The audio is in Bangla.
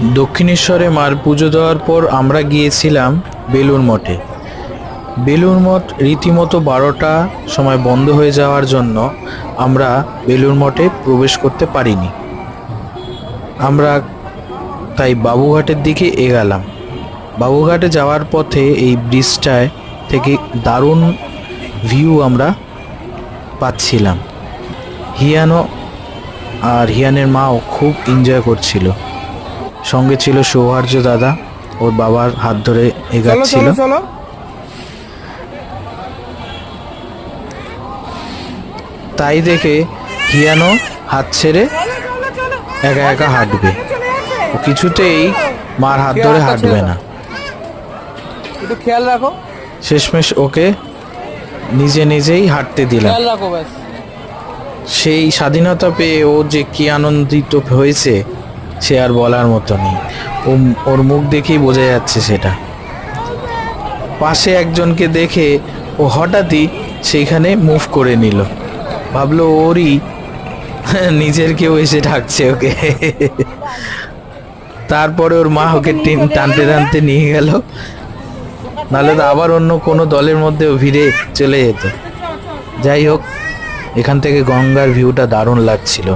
দক্ষিণেশ্বরে মার পুজো দেওয়ার পর আমরা গিয়েছিলাম বেলুর মঠে। বেলুর মঠ রীতিমতো বারোটা সময় বন্ধ হয়ে যাওয়ার জন্য আমরা বেলুর মঠে প্রবেশ করতে পারিনি। আমরা তাই বাবুঘাটের দিকে এগালাম। বাবুঘাটে যাওয়ার পথে এই ব্রিজটায় থেকে দারুণ ভিউ আমরা পাচ্ছিলাম। হিয়ানো আর হিয়ানের মাও খুব এনজয় করছিল। সঙ্গে ছিল সৌহার্য দাদা ওর বাবার হাত ধরে এগাচ্ছিল। তাই দেখে হিয়ানো হাত ছেড়ে একা একা হাঁটবে। ও কিছুতেই মার হাত ধরে হাঁটবে না। একটু খেয়াল রাখো। শেষমেশ ওকে নিজে নিজেই হাঁটতে দিলাম। সেই স্বাধীনতা পেয়ে ও যে কি আনন্দিত হয়েছে সে আর বলার মতো নেই। ও ওর মুখ দেখেই বোঝা যাচ্ছে সেটা। পাশে একজনকে দেখে ও হঠাৎই সেইখানে মুভ করে নিল। ভাবলো ওরই নিজের কেউ এসে ডাকছে ওকে। তারপরে ওর মা ওকে টেন- টানতে টানতে নিয়ে গেল। নাহলে তো আবার অন্য কোনো দলের মধ্যে ভিড়ে চলে যেত। যাই হোক, এখান থেকে গঙ্গার ভিউটা দারুণ লাগছিল।